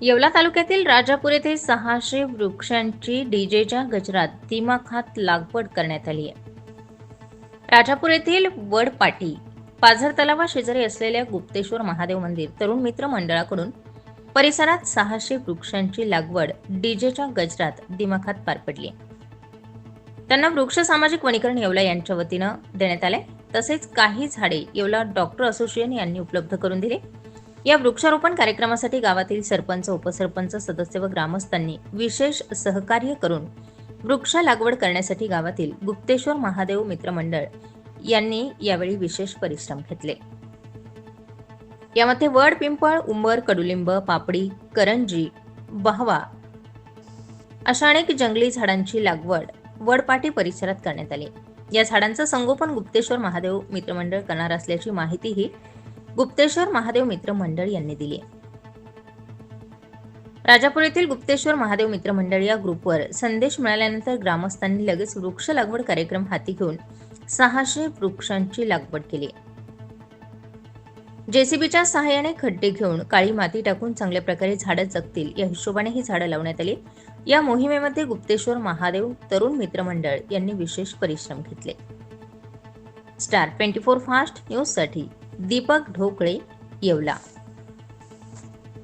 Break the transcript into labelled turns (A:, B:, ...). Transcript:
A: येवला तालुक्यातील राजापूर येथे सहाशे वृक्षांची डीजेच्या गजरात तिमाखात लागवड करण्यात आली आहे. राजापूर येथील वडपाटी पाझर तलावा शेजारी असलेल्या गुप्तेश्वर महादेव मंदिर तरुण मित्र मंडळाकडून परिसरात सहाशे वृक्षांची लागवड डीजेच्या गजरात दिमाखात पार पडली. त्यांना वृक्ष सामाजिक वनीकरण येवला यांच्या वतीनं देण्यात आले. तसेच काही झाडे येवला डॉक्टर असोसिएशन यांनी उपलब्ध करून दिले. या वृक्षारोपण कार्यक्रमासाठी गावातील सरपंच उपसरपंच सदस्य व ग्रामस्थांनी विशेष सहकार्य करून वृक्ष लागवड करण्यासाठी गावातील गुप्तेश्वर महादेव मित्रमंडळ यांनी यावेळी विशेष परिश्रम घेतले. यामध्ये वड पिंपळ उंबर कडुलिंब पापडी करंजी बहवा अशा अनेक जंगली झाडांची लागवड वडपाटी परिसरात करण्यात आली. या झाडांचं संगोपन गुप्तेश्वर महादेव मित्रमंडळ करणार असल्याची माहितीही गुप्तेश्वर महादेव मित्र मंडळ यांनी दिली राजापूर येथील गुप्तेश्वर महादेव मित्र मंडळ या ग्रुपवर संदेश मिळाल्यानंतर ग्रामस्थांनी लगेच वृक्ष लागवड कार्यक्रम हाती घेऊन सहाशे वृक्षांची लागवड केली. जेसीबीच्या सहाय्याने खड्डे घेऊन काळी माती टाकून चांगल्या प्रकारे झाडं जगतील या हिशोबाने ही झाडं लावण्यात आली. या मोहिमेमध्ये गुप्तेश्वर महादेव तरुण मित्र मंडळ यांनी विशेष परिश्रम घेतले. स्टार ट्वेंटी फोर फास्ट न्यूजसाठी दीपक ढोकळे येवला.